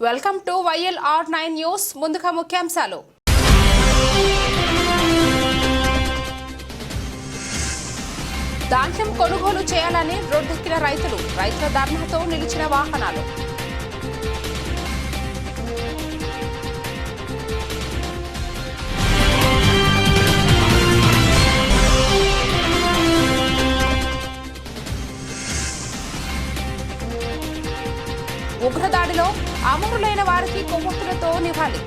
Welcome to YLR nine news ముందుగా ముఖ్యాంశాలు. ధాన్యం కొనుగోలు చేయాలని రోడ్డెక్కిన రైతులు రైతుల ధర్నాతో నిలిచిన వాహనాలు. ఉగ్రదాడిలో అమరులైన వారికి కొవ్వొత్తులతో నివాళి.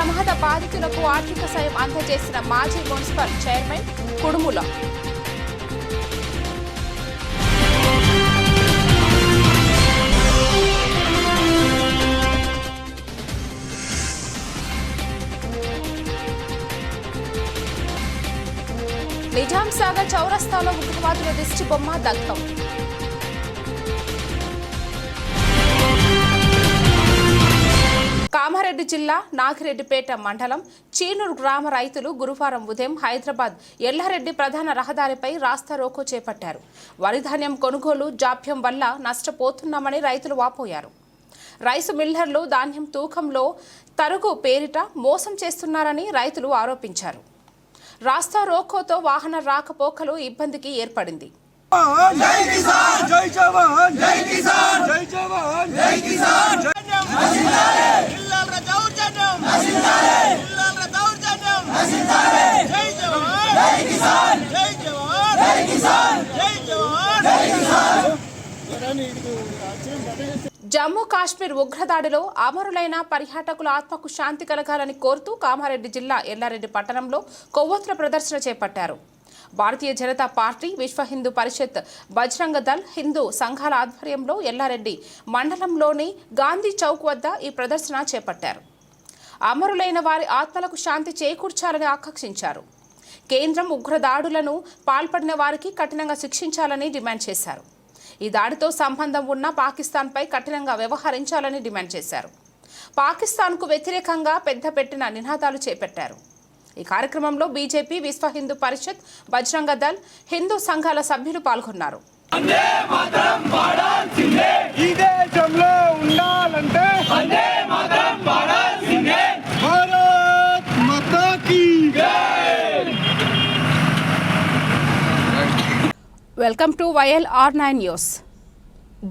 ప్రమాద బాధితులకు ఆర్థిక సాయం అందజేసిన మాజీ మున్సిపల్ చైర్మన్ కుడుముల. నిజాం సాగర్ చౌరస్తాలో ఉగ్రవాదుల దిష్టి బొమ్మ దగ్ధం. కామారెడ్డి జిల్లా నాగిరెడ్డిపేట మండలం చీనూరు గ్రామ రైతులు గురువారం ఉదయం హైదరాబాద్ ఎల్లారెడ్డి ప్రధాన రహదారిపై రాస్తా రోకో చేపట్టారు. వరి ధాన్యం కొనుగోలు జాప్యం వల్ల నష్టపోతున్నామని రైతులు వాపోయారు. రైసు మిల్లర్లు ధాన్యం తూకంలో తరుగు పేరిట మోసం చేస్తున్నారని రైతులు ఆరోపించారు. రాస్తా రోకోతో వాహన రాకపోకలు ఇబ్బందికి ఏర్పడింది. జై కిసాన్ జై జవాన్ జై కిసాన్ జై జవాన్ జై కిసాన్ జమ్మూ కాశ్మీర్ ఉగ్రదాడిలో అమరులైన పర్యాటకుల ఆత్మకు శాంతి కలగాలని కోరుతూ కామారెడ్డి జిల్లా ఎల్లారెడ్డి పట్టణంలో కొవ్వొత్తుల ప్రదర్శన చేపట్టారు. భారతీయ జనతా పార్టీ విశ్వ హిందూ పరిషత్ బజరంగ దళ్ హిందూ సంఘాల ఆధ్వర్యంలో ఎల్లారెడ్డి మండలంలోని గాంధీ చౌక్ వద్ద ఈ ప్రదర్శన చేపట్టారు. అమరులైన వారి ఆత్మలకు శాంతి చేకూర్చాలని ఆకాంక్షించారు. కేంద్రం ఉగ్రదాడులను పాల్పడిన వారికి కఠినంగా శిక్షించాలని డిమాండ్ చేశారు. ఈ దాడితో సంబంధం ఉన్న పాకిస్తాన్పై కఠినంగా వ్యవహరించాలని డిమాండ్ చేశారు. పాకిస్తాన్కు వ్యతిరేకంగా పెద్ద పెట్టిన నినాదాలు చేపట్టారు. ఈ కార్యక్రమంలో బీజేపీ విశ్వ హిందూ పరిషత్ బజరంగ దళ్ హిందూ సంఘాల సభ్యులు పాల్గొన్నారు. Welcome to YL R nine news.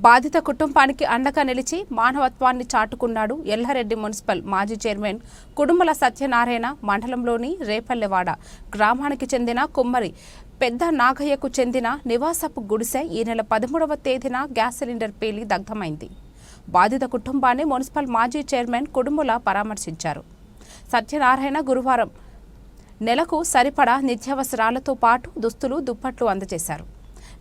బాధిత కుటుంబానికి అండగా నిలిచి మానవత్వాన్ని చాటుకున్నాడు ఎల్లారెడ్డి మున్సిపల్ మాజీ చైర్మన్ కుడుమల సత్యనారాయణ మండలంలోని రేపల్లెవాడ గ్రామానికి చెందిన కుమ్మరి పెద్ద నాగయ్యకు చెందిన నివాసపు గుడిసె ఈ నెల పదమూడవ తేదీన గ్యాస్ సిలిండర్ పేలి దగ్ధమైంది. బాధిత కుటుంబాన్ని మున్సిపల్ మాజీ చైర్మన్ కుడుముల పరామర్శించారు. సత్యనారాయణ గురువారం నెలకు సరిపడా నిత్యావసరాలతో పాటు దుస్తులు దుప్పట్లు అందజేశారు.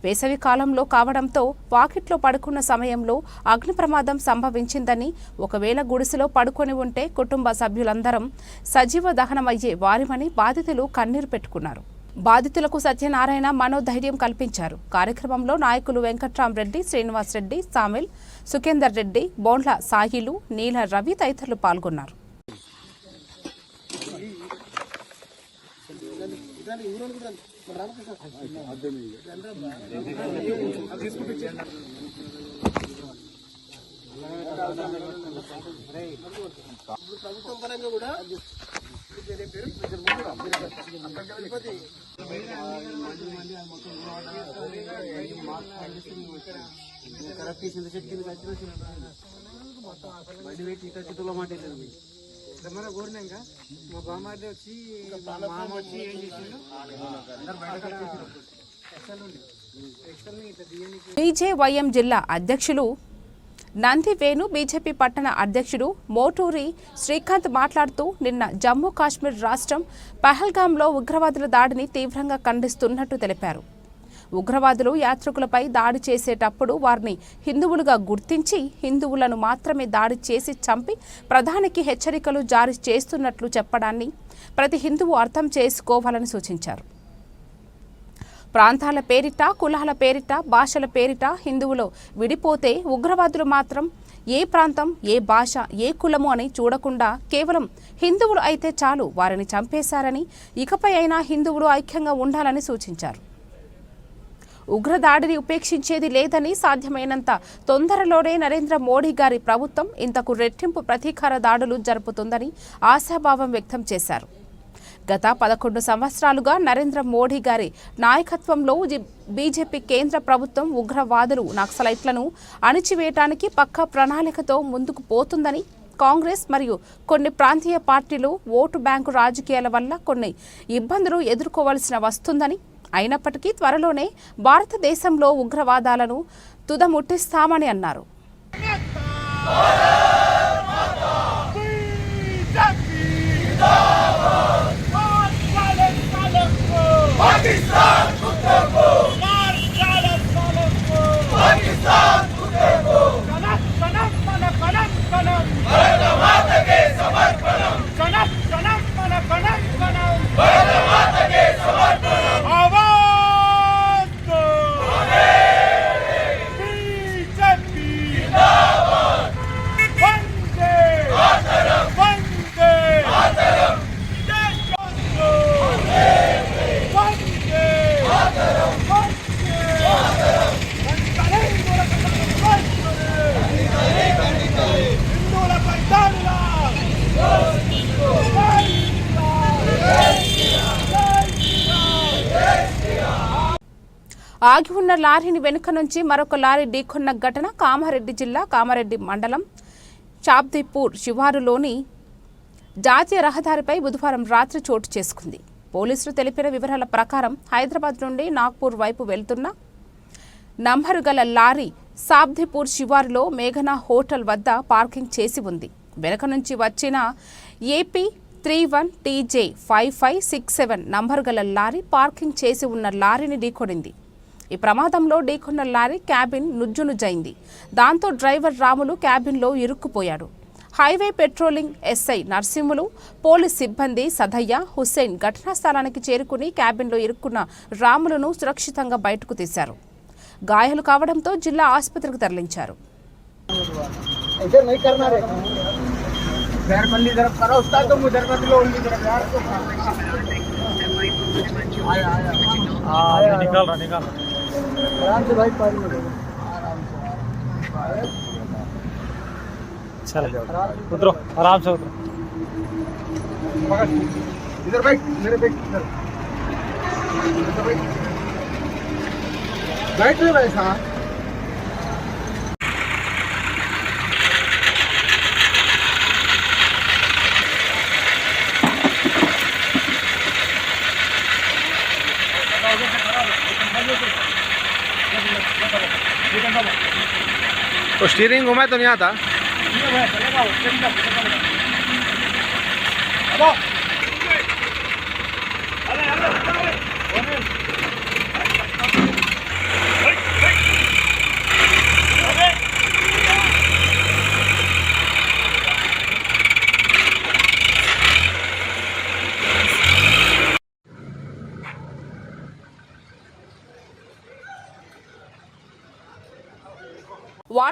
వేసవి కాలంలో కావడంతో వాకిట్లో పడుకున్న సమయంలో అగ్ని ప్రమాదం సంభవించిందని ఒకవేళ గుడిసెలో పడుకొని ఉంటే కుటుంబ సభ్యులందరం సజీవ దహనమయ్యే వారిమని బాధితులు కన్నీరు పెట్టుకున్నారు బాధితులకు సత్యనారాయణ మనోధైర్యం కల్పించారు కార్యక్రమంలో నాయకులు వెంకట్రామరెడ్డి శ్రీనివాస్ రెడ్డి సామిల్ సుఖేందర్ రెడ్డి బోండ్ల సాయిలు నీల రవి తదితరులు పాల్గొన్నారు మన కోరినాక మా కింద వచ్చి మా మామ వచ్చి ఏం చేసిండు? అందరు బయటకు వచ్చేసారు ఎక్సల్ బీజేవైఎం జిల్లా అధ్యక్షులు నంది వేణు బీజేపీ పట్టణ అధ్యక్షుడు మోటూరి శ్రీకాంత్ మాట్లాడుతూ నిన్న జమ్మూ కాశ్మీర్ రాష్ట్రం పహల్గాంలో ఉగ్రవాదుల దాడిని తీవ్రంగా ఖండిస్తున్నట్టు తెలిపారు. ఉగ్రవాదులు యాత్రికులపై దాడి చేసేటప్పుడు వారిని హిందువులుగా గుర్తించి హిందువులను మాత్రమే దాడి చేసి చంపి ప్రధానికి హెచ్చరికలు జారీ చేస్తున్నట్లు చెప్పడాన్ని ప్రతి హిందువు అర్థం చేసుకోవాలని సూచించారు. ప్రాంతాల పేరిట కులాల పేరిట భాషల పేరిట హిందువులు విడిపోతే ఉగ్రవాదులు మాత్రం ఏ ప్రాంతం ఏ భాష ఏ కులము అని చూడకుండా కేవలం హిందువులు అయితే చాలు వారిని చంపేశారని ఇకపై అయినా హిందువులు ఐక్యంగా ఉండాలని సూచించారు. ఉగ్రదాడిని ఉపేక్షించేది లేదని సాధ్యమైనంత తొందరలోనే నరేంద్ర మోడీ గారి ప్రభుత్వం ఇంతకు రెట్టింపు ప్రతీకార దాడులు జరుపుతుందని ఆశాభావం వ్యక్తం చేశారు. గత పదకొండు సంవత్సరాలుగా నరేంద్ర మోడీ గారి నాయకత్వంలో బీజేపీ కేంద్ర ప్రభుత్వం ఉగ్రవాదులు నక్సలైట్లను అణిచివేయటానికి పక్కా ప్రణాళికతో ముందుకు పోతుందని కాంగ్రెస్ మరియు కొన్ని ప్రాంతీయ పార్టీలు ఓటు బ్యాంకు రాజకీయాల వల్ల కొన్ని ఇబ్బందులు ఎదుర్కోవాల్సిన వస్తుందని. అయినప్పటికీ త్వరలోనే భారతదేశంలో ఉగ్రవాదాలను తుదముట్టిస్తామని అన్నారు. Stop! ఆగి ఉన్న లారీని వెనుక నుంచి మరొక లారీ ఢీకొన్న ఘటన కామారెడ్డి జిల్లా కామారెడ్డి మండలం చాబ్దీపూర్ శివారులోని జాతీయ రహదారిపై బుధవారం రాత్రి చోటు చేసుకుంది. పోలీసులు తెలిపిన వివరాల ప్రకారం హైదరాబాద్ నుండి నాగ్పూర్ వైపు వెళ్తున్న నంబరు గల లారీ సాబ్దిపూర్ శివారులో మేఘనా హోటల్ వద్ద పార్కింగ్ చేసి ఉంది. వెనక నుంచి వచ్చిన AP three one TJ five five six seven number గల లారీ పార్కింగ్ చేసి ఉన్న లారీని ఢీకొనింది. ఈ ప్రమాదంలో ఢీకొన్న లారీ క్యాబిన్ నుజ్జునుజ్జైంది దాంతో డ్రైవర్ రాములు క్యాబిన్లో ఇరుక్కుపోయాడు highway patrolling SI Narsimhulu police సిబ్బంది సదయ్య హుస్సేన్ ఘటనా స్థలానికి చేరుకుని క్యాబిన్లో ఇరుక్కున్న రాములను సురక్షితంగా బయటకు తీశారు గాయాలు కావడంతో జిల్లా ఆసుపత్రికి తరలించారు ऐसे नहीं करना रे पैर बल्ली तरफ करो उस्ताद तुम उधर मत लो उनकी तरफ यार तो आया आया आया निकाल रहा निकाल आराम से भाई पैर आराम से चल उतरो आराम से उतरो। इधर बैठ मेरे बैठ इधर। इधर बैठ बैठ रहे भाई साहब। तो स्टीयरिंग घुमाए तो नहीं आता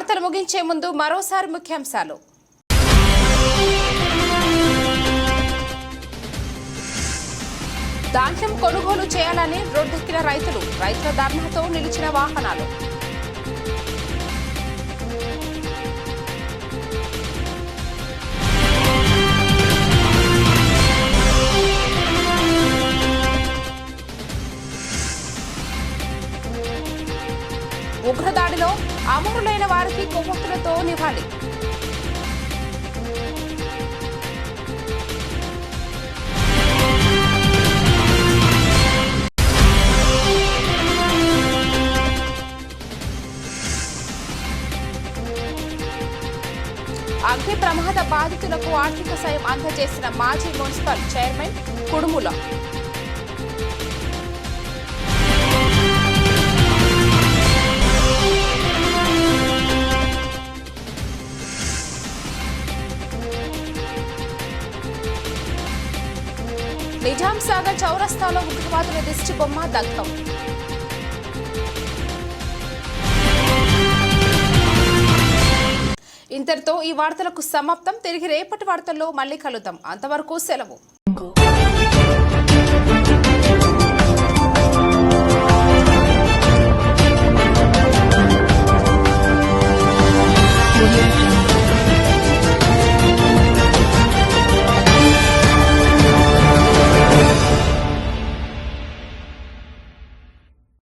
వార్తలు ముగించే ముందు మరోసారి ముఖ్యాంశాలు. ధాన్యం కొనుగోలు చేయాలని రోడ్డెక్కిన రైతులు రైతుల ధర్నాతో నిలిచిన వాహనాలు. వారికి కొవ్వొత్తులతో నివాళి. అగ్ని ప్రమాద బాధితులకు ఆర్థిక సాయం అందజేసిన మాజీ మున్సిపల్ చైర్మన్ కుడుముల. నగర్ చౌరస్తాలో ఉగ్రవాదుల దిష్టి బొమ్మ దగ్ధం. ఇంతటితో ఈ వార్తలకు సమాప్తం. తిరిగి రేపటి వార్తల్లో మళ్ళీ కలుద్దాం. అంతవరకు సెలవు.